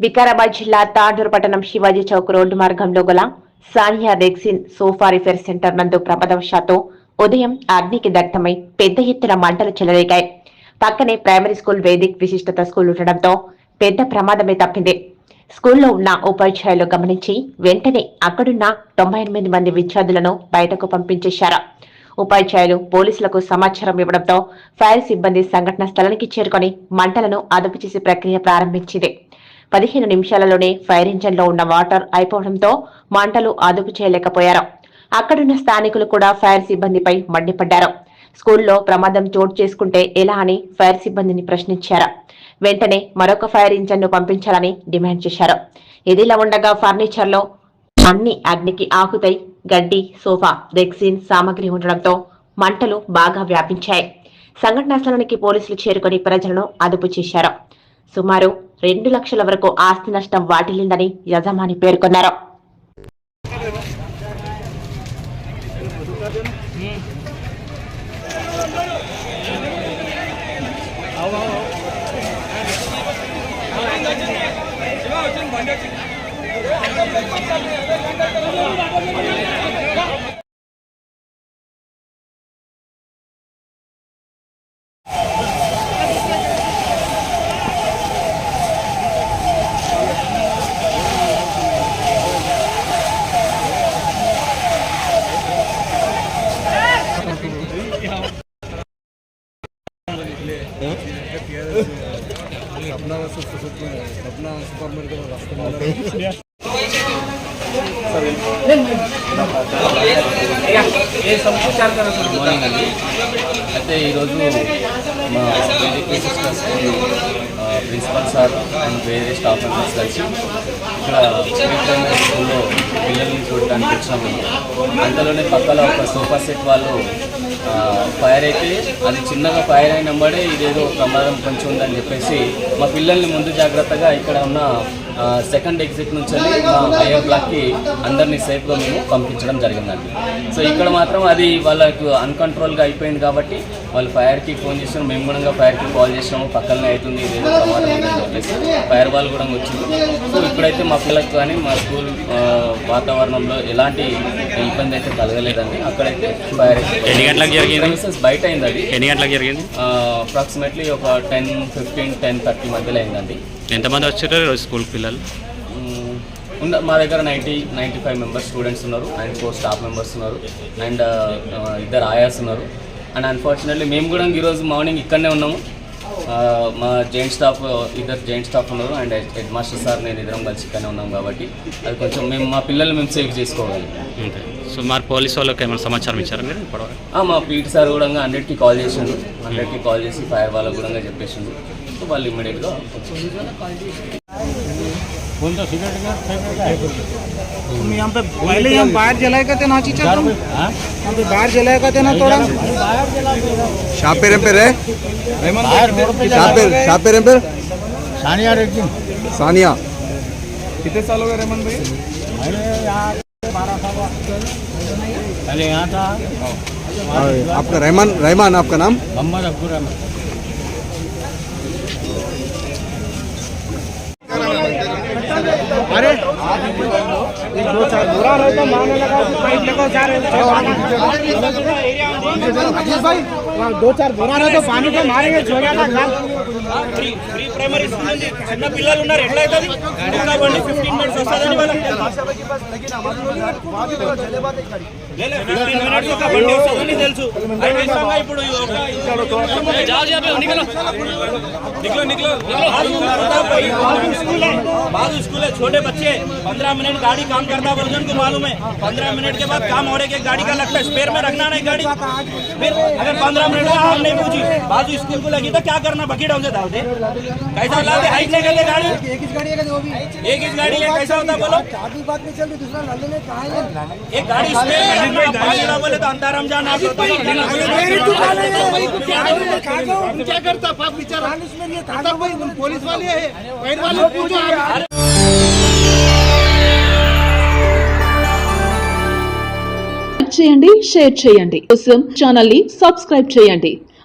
వికారాబాద్ జిల్లా తాండూరు పట్టణం శివాజీ చౌక్ రోడ్డు మార్గంలో గల Sania rexine sofa repair center నందు ప్రమాదవశాత్తు ఉదయం అగ్నికి దగ్ధమై పెద్ద ఎత్తున మంటలు చెలరేగాయి. పక్కనే primary school Vedic Vishishtata school ఉండడంతో పెద్ద ప్రమాదమే తప్పింది. స్కూల్లో ఉన్న ఉపాధ్యాయులు గమనించి వెంటనే అక్కడున్న తొంభై ఎనిమిది మంది విద్యార్థులను బయటకు పంపించేశారు. ఉపాధ్యాయులు పోలీసులకు సమాచారం ఇవ్వడంతో ఫైర్ సిబ్బంది సంఘటన స్థలానికి చేరుకొని మంటలను అదుపు చేసే ప్రక్రియ ప్రారంభించింది. పదిహేను నిమిషాలలోనే ఫైర్ ఇంజన్లో ఉన్న వాటర్ అయిపోవడంతో మంటలు అదుపు చేయలేకపోయారు. అక్కడున్న స్థానికులు కూడా ఫైర్ సిబ్బందిపై మండిపడ్డారు. స్కూల్లో ప్రమాదం చోటు చేసుకుంటే ఎలా అని ఫైర్ సిబ్బందిని ప్రశ్నించారు. వెంటనే మరొక ఫైర్ ఇంజన్ను పంపించాలని డిమాండ్ చేశారు. ఇదిలా ఉండగా ఫర్నిచర్లో అన్ని అగ్నికి ఆకుతై గడ్డి సోఫా రెక్సిన్ సామగ్రి ఉండడంతో మంటలు బాగా వ్యాపించాయి. సంఘటనా స్థలానికి పోలీసులు చేరుకొని ప్రజలను అదుపు చేశారు. సుమారు రెండు లక్షల వరకు ఆస్తి నష్టం వాటిల్లిందని యజమాని పేర్కొన్నారు. మార్నింగ్ అండి అయితే ఈరోజు మా education school principal sir and వేరే స్టాఫ్ మెంబర్స్ కలిసి ఇక్కడ స్కూల్లో పిల్లల్ని చూడటానికి వచ్చినాము. అంతలోనే పక్కన ఒక సోఫా సెట్ వాళ్ళు ఫైర్ అయితే అది చిన్నగా ఫైర్ అయినప్పుడే ఇదేదో ప్రమాదం కొంచెం ఉందని చెప్పేసి మా పిల్లల్ని ముందు జాగ్రత్తగా ఇక్కడ ఉన్న సెకండ్ ఎగ్జిట్ నుంచి వెళ్ళి మా హైయర్ బ్లాక్కి అందరినీ సేఫ్గా మేము పంపించడం జరిగిందండి. సో ఇక్కడ మాత్రం అది వాళ్ళకు అన్కంట్రోల్గా అయిపోయింది కాబట్టి వాళ్ళు ఫైర్కి ఫోన్ చేసినాం మేము కూడా ఫైర్కి కాల్ చేసినాము పక్కనే అవుతుంది ఇదేదో ప్రమాదం చెప్పేసి ఫైర్ వాళ్ళు కూడా వచ్చింది. సో ఇప్పుడైతే మా పిల్లలకు కానీ మా స్కూల్ వాతావరణంలో ఎలాంటి ఇబ్బంది అయితే కలగలేదండి. అక్కడైతే ఫైర్ ఎన్ని గంటలకు జరిగింది? బయట అయింది అది. ఎన్ని గంటలకు జరిగింది? అప్రాక్సిమేట్లీ ఒక టెన్ ఫిఫ్టీన్ టెన్ థర్టీ మధ్యలో అయిందండి. ఎంతమంది వచ్చారు ఈరోజు స్కూల్ పిల్లలు. ఉన్న మా దగ్గర ninety ninety five members students ఉన్నారు అండ్ ఫోర్ స్టాఫ్ మెంబర్స్ ఉన్నారు అండ్ ఇద్దరు ఆయాస్ ఉన్నారు. అండ్ అన్ఫార్చునేట్లీ మేము కూడా ఈరోజు మార్నింగ్ ఇక్కడనే ఉన్నాము. మా జైంట్ స్టాఫ్ ఇద్దరు జైంట్ స్టాఫ్ ఉన్నారు అండ్ హెడ్ మాస్టర్ సార్ నేను ఇద్దరం కలిసి ఇక్కడనే ఉన్నాం కాబట్టి అది కొంచెం మేము మా పిల్లల్ని మేము సేవ్ చేసుకోవాలి. సో మరి పోలీస్ వాళ్ళకి ఏమైనా సమాచారం ఇచ్చారా మీరు మా పీటీ సార్ కూడా హండ్రెడ్కి కాల్ చేసిండు. హండ్రెడ్కి కాల్ చేసి ఫైర్ వాళ్ళకు కూడా చెప్పేసిండు. వాళ్ళు ఇమ్మీడియట్గా तुम यहाँ पे पहले यहाँ बाहर जलाए करते ना चीचा तुम यहाँ पे बाहर जलाए करते ना थोड़ा షాప్ పేరు ఏం పేరే షాప్ పేరు షాప్ పేరు ఏం పేరు सानिया रेक्सिन సానియా कितने साल हो गए रेमन भाई पहले यहाँ था आपका रहमान रहमान आपका नाम मोहम्मद अब्दुल रहमान अरे एक दो चार बुरा रहता मारने लगा पाइप लेकर जा रहे अजीत भाई वहाँ दो चार बुरा रहता पानी को मारेंगे छोड़ा था ప్రీ ప్రీ ప్రైమరీ స్కూల్ ఉంది చిన్న పిల్లలు ఉన్నారు ఎట్లా అవుతుంది ఇంకా బండి ఫిఫ్టీన్ మినిట్స్ వస్తుందని వాళ్ళకి ఫిఫ్టీన్ మినిట్స్ ఒక బండి వస్తుందని తెలుసు అది ఖచ్చితంగా ఇప్పుడు ఈ ఒక- जाओ बाजू स्कूल है है छोटे बच्चे, पंद्रह मिनट गाड़ी काम करता वर्जन को मालूम है। पंद्रह मिनट के बाद काम हो रहे गाड़ी का लगता है स्पेयर में रखना नहीं गाड़ी। फिर अगर पंद्रह मिनट का आग नहीं पूछी। बाजू स्कूल को लगी तो क्या करना बकेट से डाल दे कैसा लाते हाइट नहीं करते गाड़ी एक ही गाड़ी है वो भी एक इस गाड़ी है कैसा होता बोलो आधी बात नहीं चल रही दूसरा नल्ले में कहा है एक गाड़ी स्पेयर में रखना पानी ना बोले तो अंताराम जाना क्या करता पाप बेचारा में ये था भाई पुलिस वाले है पैर वाले पूछो आप లైక్ చేయండి షేర్ చేయండి కోసం ఛానల్ ని సబ్స్క్రైబ్ చేయండి